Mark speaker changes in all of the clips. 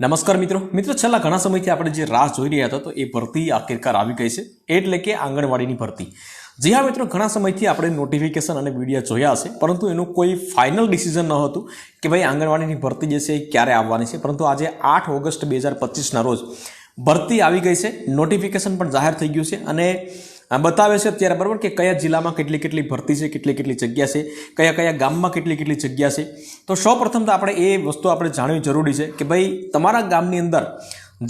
Speaker 1: નમસ્કાર મિત્રો. મિત્રો, છેલ્લા ઘણા સમયથી આપણે જે રાહ જોઈ રહ્યા હતા, તો એ ભરતી આખિરકાર આવી ગઈ છે. એટલે કે આંગણવાડીની ભરતી. જી હા મિત્રો, ઘણા સમયથી આપણે નોટિફિકેશન અને વીડિયો જોયા હશે, પરંતુ એનું કોઈ ફાઇનલ ડિસિઝન ન હતું કે ભાઈ આંગણવાડીની ભરતી જે છે એ ક્યારે આવવાની છે. પરંતુ આજે આઠ ઓગસ્ટ બે હજાર પચીસના રોજ ભરતી આવી ગઈ છે. નોટિફિકેશન પણ જાહેર થઈ ગયું છે અને આ બતાવે છે અત્યારે, બરાબર, કે કયા જિલ્લામાં કેટલી કેટલી ભરતી છે, કેટલી કેટલી જગ્યા છે, કયા કયા ગામમાં કેટલી કેટલી જગ્યા છે. તો સૌપ્રથમ તો આપણે એ વસ્તુ આપણે જાણવી જરૂરી છે કે ભાઈ તમારા ગામની અંદર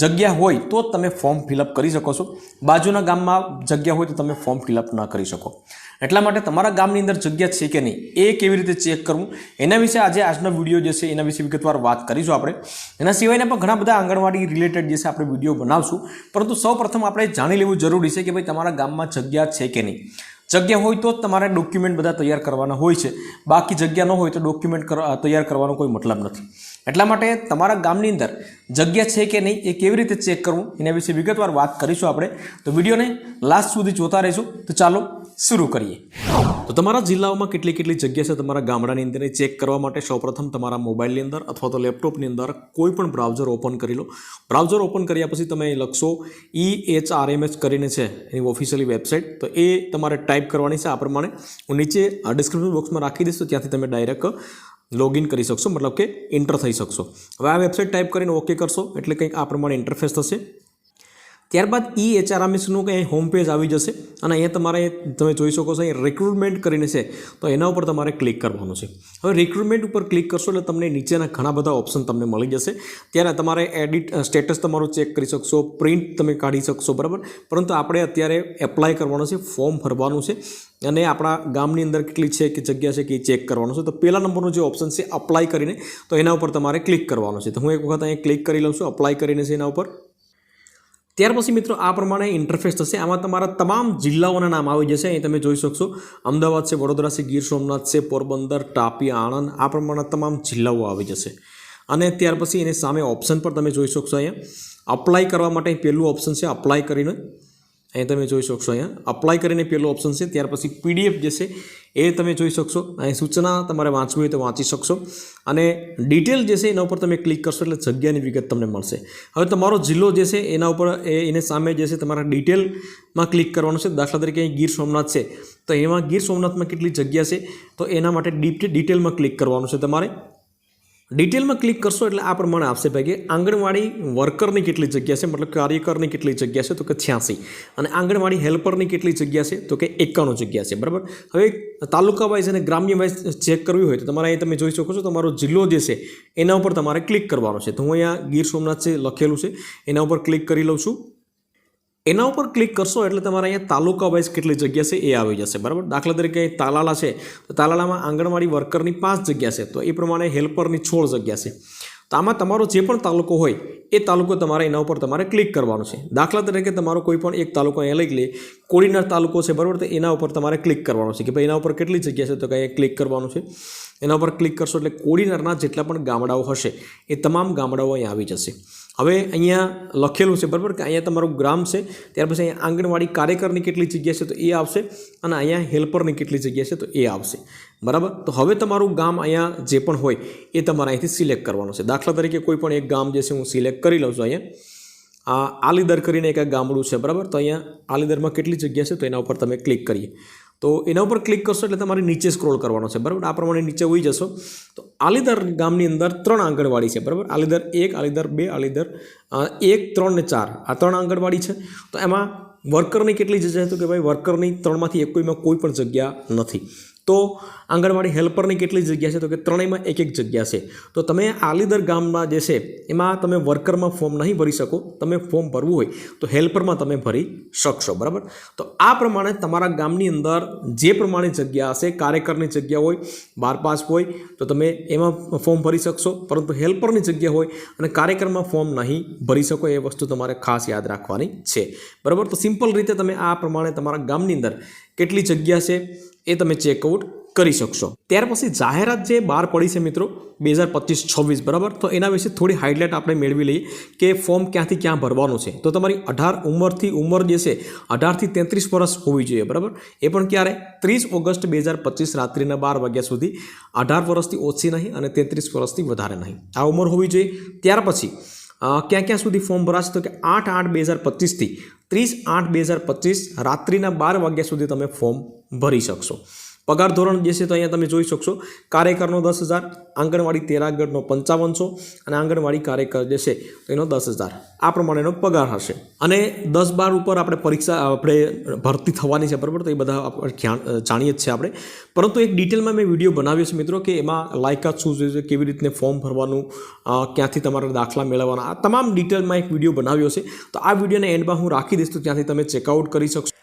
Speaker 1: જગ્યા હોય તો તમે ફોર્મ ફિલઅપ કરી શકો છો. બાજુના ગામમાં જગ્યા હોય તો તમે ફોર્મ ફિલઅપ ન કરી શકો. એટલા માટે તમારા ગામની અંદર જગ્યા છે કે નહીં એ કેવી રીતે ચેક કરવું? એના વિશે આજે આજનો વીડિયો જે છે એના વિશે વિગતવાર વાત કરીશું આપણે. એના સિવાયના પણ ઘણા બધા આંગણવાડી રિલેટેડ જે છે આપણે વીડિયો બનાવશું. પરંતુ સૌ પ્રથમ આપણે જાણી લેવું જરૂરી છે કે ભાઈ તમારા ગામમાં જગ્યા છે કે નહીં? જગ્યા હોય તો જ તમારે ડોક્યુમેન્ટ બધા તૈયાર કરવાના હોય છે. બાકી જગ્યા ન હોય તો ડોક્યુમેન્ટ તૈયાર કરવાનો કોઈ મતલબ નથી. એટલા માટે તમારા ગામની અંદર જગ્યા છે કે નહીં એ કેવી રીતે ચેક કરવું એના વિશે વિગતવાર વાત કરીશું આપણે. તો વિડીયોને લાસ્ટ સુધી જોતા રહીશું. તો ચાલો શરૂ કરીએ. તો તમારા જિલ્લાઓમાં કેટલી કેટલી જગ્યા છે તમારા ગામડાની અંદર? ચેક કરવા માટે સૌપ્રથમ તમારા મોબાઈલની અંદર અથવા તો લેપટોપની અંદર કોઈ પણ બ્રાઉઝર ઓપન કરી લો. બ્રાઉઝર ઓપન કર્યા પછી તમે લખશો E H R M H કરીને છે એની ઓફિશિયલી વેબસાઇટ તો એ તમારે ટાઈપ કરવાની છે. આ પ્રમાણે હું નીચે ડિસ્ક્રિપ્શન બોક્સમાં રાખી દઈશ તો ત્યાંથી તમે ડાયરેક્ટ લોગિન કરી શકશો. મતલબ કે એન્ટર થઈ શકશો. હવે આ વેબસાઇટ ટાઈપ કરીને ઓકે કરશો. એટલે કંઈક આ પ્રમાણે ઇન્ટરફેસ થશે. ત્યારબાદ ઈ એચઆરએમએસનું કંઈ હોમ પેજ આવી જશે અને અહીંયા તમારે તમે જોઈ શકો છો અહીં રિક્રુટમેન્ટ કરીને છે, તો એના ઉપર તમારે ક્લિક કરવાનું છે. હવે રિક્રુટમેન્ટ ઉપર ક્લિક કરશો એટલે તમને નીચેના ઘણા બધા ઓપ્શન તમને મળી જશે. ત્યારે તમારે એડિટ સ્ટેટસ તમારું ચેક કરી શકશો પ્રિન્ટ તમે કાઢી શકશો, બરાબર? પરંતુ આપણે અત્યારે એપ્લાય કરવાનું છે ફોર્મ ભરવાનું છે. અને આપણા ગામની અંદર કેટલી છે, કે જગ્યા છે, કે ચેક કરવાનું છે. તો પહેલા નંબરનું જે ઓપ્શન છે અપ્લાય કરીને, તો એના ઉપર તમારે ક્લિક કરવાનું છે. તો હું એક વખત અહીંયા ક્લિક કરી લઉં છું અપ્લાય કરીને છે એના ઉપર. ત્યાર પછી મિત્રો આ પ્રમાણે ઇન્ટરફેસ થશે. આમાં તમારા તમામ જિલ્લાઓના નામ આવી જશે. અહીં તમે જોઈ શકશો. અમદાવાદ છે, વડોદરા છે, ગીર સોમનાથ છે, પોરબંદર, તાપી, આણંદ, આ પ્રમાણે તમામ જિલ્લાઓ આવી જશે. અને ત્યાર પછી એની સામે ઓપ્શન પર તમે જોઈ શકશો અહીંયા. અપ્લાય કરવા માટે પહેલું ઓપ્શન છે અપ્લાય કરીને. અહીં તમે જોઈ શકશો અહીંયા. અપ્લાય કરીને પહેલું ઓપ્શન છે. ત્યાર પછી પીડીએફ જે છે એ તમે જોઈ શકશો. અહીં સૂચના તમારે વાંચવી હોય તો વાંચી શકશો. અને ડિટેલ જે છે એના ઉપર તમે ક્લિક કરશો એટલે જગ્યાની વિગત તમને મળશે. હવે તમારો જિલ્લો જે છે એના ઉપર એને સામે જે છે તમારા ડિટેલમાં ક્લિક કરવાનું છે. દાખલા તરીકે અહીં ગીર સોમનાથ છે. તો એમાં ગીર સોમનાથમાં કેટલી જગ્યા છે? તો એના માટે ડીપ ડિટેલમાં ક્લિક કરવાનું છે તમારે. ડિટેલમાં ક્લિક કરશો એટલે આ પ્રમાણે આપશે ભાઈ કે આંગણવાડી વર્કરની કેટલી જગ્યા છે, મતલબ કાર્યકરની કેટલી જગ્યા છે, તો કે છ્યાસી. અને આંગણવાડી હેલ્પરની કેટલી જગ્યા છે, તો કે એકાણું જગ્યા છે, બરાબર? હવે તાલુકા વાઇઝ અને ગ્રામ્ય વાઇઝ ચેક કરવી હોય તો તમારે અહીં તમે જોઈ શકો છો, તમારો જિલ્લો જે છે, એના ઉપર તમારે ક્લિક કરવાનો છે. તો હું અહીંયા ગીર સોમનાથ છે લખેલું છે, એના ઉપર ક્લિક કરી લઉં છું. એના ઉપર ક્લિક કરશો એટલે તમારે અહીંયા તાલુકા વાઇઝ કેટલી જગ્યા છે એ આવી જશે, બરાબર? દાખલા તરીકે અહીં તાલાલા છે, તો તાલાલામાં આંગણવાડી વર્કરની પાંચ જગ્યા છે, તો એ પ્રમાણે હેલ્પરની છોળ જગ્યા છે. તો આમાં તમારો જે પણ તાલુકો હોય, એ તાલુકો તમારે એના ઉપર તમારે ક્લિક કરવાનો છે. દાખલા તરીકે તમારો કોઈ પણ એક તાલુકો અહીંયા લઈ લે, કોડીનાર તાલુકો છે બરાબર, તો એના ઉપર તમારે ક્લિક કરવાનો છે કે ભાઈ એના ઉપર કેટલી જગ્યા છે તો કે અહીંયા ક્લિક કરવાનું છે. એના ઉપર ક્લિક કરશો એટલે કોડીનારના જેટલા પણ ગામડાઓ હશે, એ તમામ ગામડાઓ અહીંયા આવી જશે. હવે અહીંયા લખેલું છે બરાબર કે અહીંયા તમારું ગ્રામ છે, ત્યાર પછી અહીંયા આંગણવાડી કાર્યકરની કેટલી જગ્યા છે તો એ આવશે અને અહીંયા હેલ્પરની કેટલી જગ્યા છે તો એ આવશે. બરાબર? તો હવે તમારું ગામ અહીંયા જે પણ હોય એ તમારે અહીંથી સિલેક્ટ કરવાનું છે. દાખલા તરીકે કોઈ પણ એક ગામ જે છે હું સિલેક્ટ કરી લઉં છું અહીંયા. આ આલીદર કરીને એક ગામડું છે, બરાબર? તો અહીંયા આલીદરમાં કેટલી જગ્યા છે તો એના ઉપર તમે ક્લિક કરીએ. તો એના ઉપર ક્લિક કરશો એટલે તમારે નીચે સ્ક્રોલ કરવાનો છે, બરાબર? આ પ્રમાણે નીચે હોઈ જશો. તો આલીદર ગામની અંદર ત્રણ આંગણવાડી છે, બરાબર? આલીદર એક, આલીદર બે, આલીદર એક, ત્રણ ને ચાર. આ ત્રણ આંગણવાડી છે. તો એમાં વર્કરની કેટલી જગ્યા તો કે ભાઈ, વર્કરની ત્રણમાંથી એક કોઈમાં કોઈ પણ જગ્યા નથી. તો આંગણવાડી હેલ્પરની કેટલી જગ્યા છે? તો કે ત્રણેયમાં એક એક જગ્યા છે. તો તમે આલીદર ગામમાં જે છે, એમાં તમે વર્કરમાં ફોર્મ નહીં ભરી શકો. તમે ફોર્મ ભરવું હોય તો હેલ્પરમાં તમે ભરી શકશો, બરાબર? તો આ પ્રમાણે તમારા ગામની અંદર જે પ્રમાણે જગ્યા હશે, કાર્યકરની જગ્યા હોય બાર પાસ હોય, તો તમે એમાં ફોર્મ ભરી શકશો. પરંતુ હેલ્પરની જગ્યા હોય અને કાર્યક્રમમાં ફોર્મ નહીં ભરી શકો એ વસ્તુ તમારે ખાસ યાદ રાખવાની છે. બરાબર? તો સિમ્પલ રીતે તમે આ પ્રમાણે તમારા ગામની અંદર કેટલી જગ્યા છે એ તમે ચેકઆઉટ કરી શકશો. ત્યાર પછી જાહેરાત જે બહાર પડી છે મિત્રો, બે હજાર પચીસ છવ્વીસ, બરાબર? તો એના વિશે થોડી હાઇલાઇટ આપણે મેળવી લઈએ કે ફોર્મ ક્યાંથી ક્યાં ભરવાનું છે. તો તમારી અઢાર ઉંમરથી ઉંમર જે છે, અઢારથી તેત્રીસ વર્ષ હોવી જોઈએ, બરાબર? એ પણ ક્યારે? ત્રીસ ઓગસ્ટ બે હજાર પચીસ રાત્રિના બાર વાગ્યા સુધી. અઢાર વર્ષથી ઓછી નહીં અને તેત્રીસ વર્ષથી વધારે નહીં. આ ઉંમર હોવી જોઈએ. ત્યાર પછી ક્યાં ક્યાં સુધી ફોર્મ ભરાશે? તો કે આઠ આઠ બે હજાર પચીસથી ત્રીસ આઠ બે હજાર પચીસ રાત્રિના બાર વાગ્યા સુધી તમે ફોર્મ ભરી શકશો. પગાર ધોરણ જે છે તો અહીંયા તમે જોઈ શકશો. કાર્યકરનો દસ હજાર, આંગણવાડી તેરાગઢનો પંચાવનસો અને આંગણવાડી કાર્યકર જે છે તો એનો દસ હજાર. આ પ્રમાણેનો પગાર હશે. અને દસ બાર ઉપર આપણે પરીક્ષા, આપણે ભરતી થવાની છે, બરાબર? તો એ બધા જાણીએ જ છે આપણે. પરંતુ એક ડિટેલમાં મેં વીડિયો બનાવ્યો છે મિત્રો કે એમાં લાયકાત શું છે કેવી રીતને ફોર્મ ભરવાનું ક્યાંથી તમારે દાખલા મેળવવાના, આ તમામ ડિટેલમાં એક વીડિયો બનાવ્યો છે. તો આ વિડીયોને એન્ડમાં હું રાખી દઈશ, તો ત્યાંથી તમે ચેકઆઉટ કરી શકશો.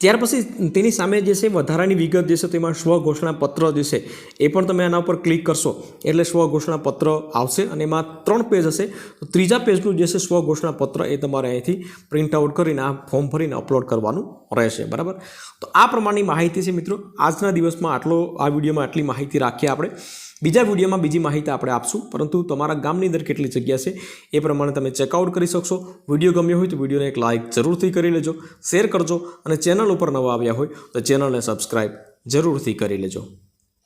Speaker 1: ત્યાર પછી તેની સામે જે છે વધારાની વિગત જે છે તેમાં સ્વ ઘોષણા પત્ર જે છે એ પણ તમે આના ઉપર ક્લિક કરશો. એટલે સ્વ ઘોષણા પત્ર આવશે અને એમાં ત્રણ પેજ હશે. તો ત્રીજા પેજનું જે છે સ્વ ઘોષણા પત્ર એ તમારે અહીંથી પ્રિન્ટ આઉટ કરીને આ ફોર્મ ભરીને અપલોડ કરવાનું રહેશે. બરાબર? તો આ પ્રમાણની માહિતી છે મિત્રો. આજના દિવસમાં આટલો, આ વિડીયોમાં આટલી માહિતી રાખીએ આપણે. બીજા વિડીયોમાં બીજી માહિતી આપણે આપશું. પરંતુ તમારા ગામની અંદર કેટલી જગ્યા છે એ પ્રમાણે તમે ચેકઆઉટ કરી શકશો. વીડિયો ગમ્યો હોય તો વિડીયોને એક લાઇક જરૂરથી કરી લેજો શેર કરજો અને ચેનલ ઉપર નવા આવ્યા હોય તો ચેનલને સબસ્ક્રાઈબ જરૂરથી કરી લેજો.